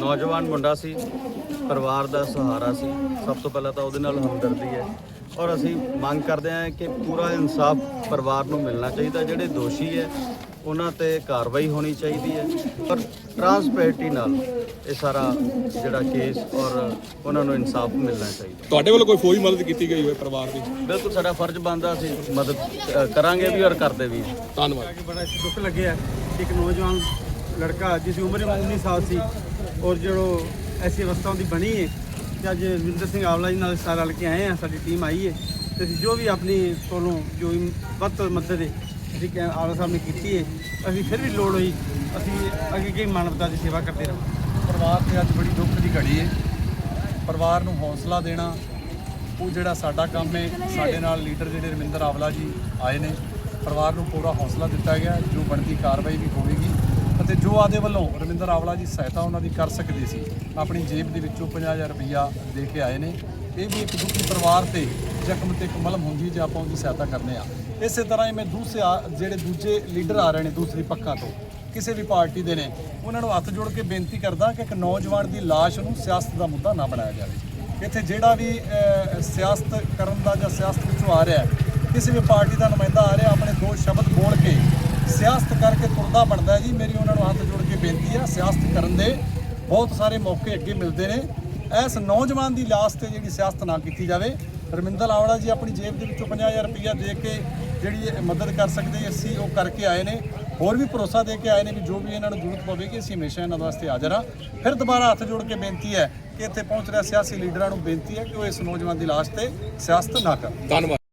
ਨੌਜਵਾਨ ਮੁੰਡਾ ਸੀ ਪਰਿਵਾਰ ਦਾ ਸਹਾਰਾ ਸੀ। ਸਭ ਤੋਂ ਪਹਿਲਾਂ ਤਾਂ ਉਹਦੇ ਨਾਲ ਹਮਦਰਦੀ ਹੈ। ਔਰ ਅਸੀਂ ਮੰਗ ਕਰਦੇ ਹਾਂ ਕਿ ਪੂਰਾ ਇਨਸਾਫ ਪਰਿਵਾਰ ਨੂੰ ਮਿਲਣਾ ਚਾਹੀਦਾ। ਜਿਹੜੇ ਦੋਸ਼ੀ ਹੈ ਉਹਨਾਂ ਤੇ ਕਾਰਵਾਈ ਹੋਣੀ ਚਾਹੀਦੀ ਹੈ। ਔਰ ਟਰਾਂਸਪੇਰੈਂਟੀ ਨਾਲ ਇਹ ਸਾਰਾ ਜਿਹੜਾ ਕੇਸ ਔਰ ਉਹਨਾਂ ਨੂੰ ਇਨਸਾਫ ਮਿਲਣਾ ਚਾਹੀਦਾ। ਤੁਹਾਡੇ ਵੱਲੋਂ ਕੋਈ ਫੌਜੀ ਮਦਦ ਕੀਤੀ ਗਈ ਹੋਵੇ ਪਰਿਵਾਰ ਦੀ? ਬਿਲਕੁਲ ਸਾਡਾ ਫਰਜ਼ ਬਣਦਾ ਅਸੀਂ ਮਦਦ ਕਰਾਂਗੇ ਵੀ ਔਰ ਕਰਦੇ ਵੀ। ਧੰਨਵਾਦ। ਕਿ ਬੜਾ ਦੁੱਖ ਲੱਗਿਆ। ਕਿ ਇੱਕ ਨੌਜਵਾਨ ਲੜਕਾ ਜਿਸ ਦੀ ਉਮਰ 19 ਸਾਲ ਸੀ ਔਰ ਜਿਹੜੋ ਐਸੀ ਅਵਸਥਾ ਦੀ ਬਣੀ ਹੈ ਤੇ ਅੱਜ ਰਵਿੰਦਰ ਸਿੰਘ ਆਵਲਾ ਜੀ ਨਾਲ ਸਾਰਾ ਰਲ ਕੇ ਆਏ ਆ, ਸਾਡੀ ਟੀਮ ਆਈ ਹੈ ਤੇ ਅਸੀਂ ਜੋ ਵੀ ਆਪਣੀ ਕੋਲੋਂ ਜੋ ਵੀ ਵੱਧ ਤੋਂ ਮਦਦ ਹੈ ਅਸੀਂ ਕਹਿ ਆਵਲਾ ਸਾਹਿਬ ਨੇ ਕੀਤੀ ਹੈ ਅਸੀਂ ਫਿਰ ਵੀ ਲੋੜ ਹੋਈ ਅਸੀਂ ਅੱਗੇ ਕੀ ਮਾਨਵਤਾ ਦੀ ਸੇਵਾ ਕਰਦੇ ਰਹਾਂਗੇ। ਪਰਿਵਾਰ ਤੇ ਅੱਜ ਬੜੀ ਦੁੱਖ ਦੀ ਘੜੀ ਹੈ ਪਰਿਵਾਰ ਨੂੰ ਹੌਸਲਾ ਦੇਣਾ, ਉਹ ਜਿਹੜਾ ਸਾਡਾ ਕੰਮ ਹੈ ਸਾਡੇ ਨਾਲ ਲੀਡਰ ਜਿਹੜੇ ਰਮਿੰਦਰ ਆਵਲਾ ਜੀ ਆਏ ਨੇ, ਪਰਿਵਾਰ ਨੂੰ ਪੂਰਾ ਹੌਸਲਾ ਦਿੱਤਾ ਗਿਆ, ਜੋ ਬਣਦੀ ਕਾਰਵਾਈ ਵੀ ਹੋਵੇਗੀ। ਅਤੇ ਜੋ ਆਦੇ ਵੱਲੋਂ ਰਵਿੰਦਰ ਆਵਲਾ ਜੀ ਸਹਾਇਤਾ ਉਹਨਾਂ ਦੀ ਕਰ ਸਕਦੇ ਸੀ, ਆਪਣੀ ਜੇਬ ਦੇ ਵਿੱਚੋਂ 50000 ਰੁਪਈਆ ਦੇ ਕੇ ਆਏ ਨੇ। ਇਹ ਵੀ ਇੱਕ ਦੁਖੀ ਪਰਿਵਾਰ ਤੇ ਜ਼ਖਮ ਤੇ ਇੱਕ ਮਲਮ ਹੁੰਦੀ ਜੇ ਆਪਾਂ ਉਹਦੀ ਸਹਾਇਤਾ ਕਰਨੇ ਆ। ਇਸੇ ਤਰ੍ਹਾਂ ਹੀ ਮੈਂ ਦੂਸਰੇ ਆ- ਜਿਹੜੇ ਦੂਜੇ ਲੀਡਰ ਆ ਰਹੇ ਨੇ ਦੂਸਰੀ ਪੱਖਾਂ ਤੋਂ, ਕਿਸੇ ਵੀ ਪਾਰਟੀ ਦੇ ਨੇ, ਉਹਨਾਂ ਨੂੰ ਹੱਥ ਜੋੜ ਕੇ ਬੇਨਤੀ ਕਰਦਾ ਕਿ ਇੱਕ ਨੌਜਵਾਨ ਦੀ ਲਾਸ਼ ਨੂੰ ਸਿਆਸਤ ਦਾ ਮੁੱਦਾ ਨਾ ਬਣਾਇਆ ਜਾਵੇ। ਇੱਥੇ ਜਿਹੜਾ ਵੀ ਸਿਆਸਤ ਕਰਨ ਦਾ ਜਾਂ ਸਿਆਸਤ ਵਿੱਚੋਂ ਆ ਰਿਹਾ ਕਿਸੇ ਵੀ ਪਾਰਟੀ ਦਾ ਨੁਮਾਇੰਦਾ ਆ ਰਿਹਾ, ਆਪਣੇ ਦੋ ਸ਼ਬਦ ਬੋਲ ਕੇ ਸਿਆਸਤ ਕਰਕੇ ਬਣਦਾ ਜੀ। ਮੇਰੀ ਉਹਨਾਂ ਨੂੰ ਹੱਥ ਜੋੜ ਕੇ ਬੇਨਤੀ ਹੈ, ਸਿਆਸਤ ਕਰਨ ਦੇ ਬਹੁਤ ਸਾਰੇ ਮੌਕੇ ਅੱਗੇ ਮਿਲਦੇ ਨੇ। ਇਸ ਨੌਜਵਾਨ ਦੀ ਲਾਸ਼ ਤੇ ਜਿਹੜੀ ਸਿਆਸਤ ਨਾ ਕੀਤੀ ਜਾਵੇ। ਰਮਿੰਦਰ ਲਾਵੜਾ ਜੀ ਆਪਣੀ ਜੇਬ ਦੇ ਵਿੱਚੋਂ 50000 ਰੁਪਇਆ ਦੇ ਕੇ ਜਿਹੜੀ ਮਦਦ ਕਰ ਸਕਦੇ ਅਸੀਂ ਉਹ ਕਰਕੇ ਆਏ ਨੇ। ਹੋਰ ਵੀ ਭਰੋਸਾ ਦੇ ਕੇ ਆਏ ਨੇ ਵੀ ਜੋ ਵੀ ਇਹਨਾਂ ਨੂੰ ਜ਼ਰੂਰਤ ਪਵੇਗੀ, ਅਸੀਂ ਹਮੇਸ਼ਾ ਇਹਨਾਂ ਵਾਸਤੇ ਹਾਜ਼ਰ ਹਾਂ। ਫਿਰ ਦੁਬਾਰਾ ਹੱਥ ਜੋੜ ਕੇ ਬੇਨਤੀ ਹੈ ਕਿ ਇੱਥੇ ਪਹੁੰਚ ਰਿਹਾ ਸਿਆਸੀ ਲੀਡਰਾਂ ਨੂੰ ਬੇਨਤੀ ਹੈ ਕਿ ਉਹ ਇਸ ਨੌਜਵਾਨ ਦੀ ਲਾਸ਼ ਤੇ ਸਿਆਸਤ ਨਾ ਕਰਨ। ਧੰਨਵਾਦ।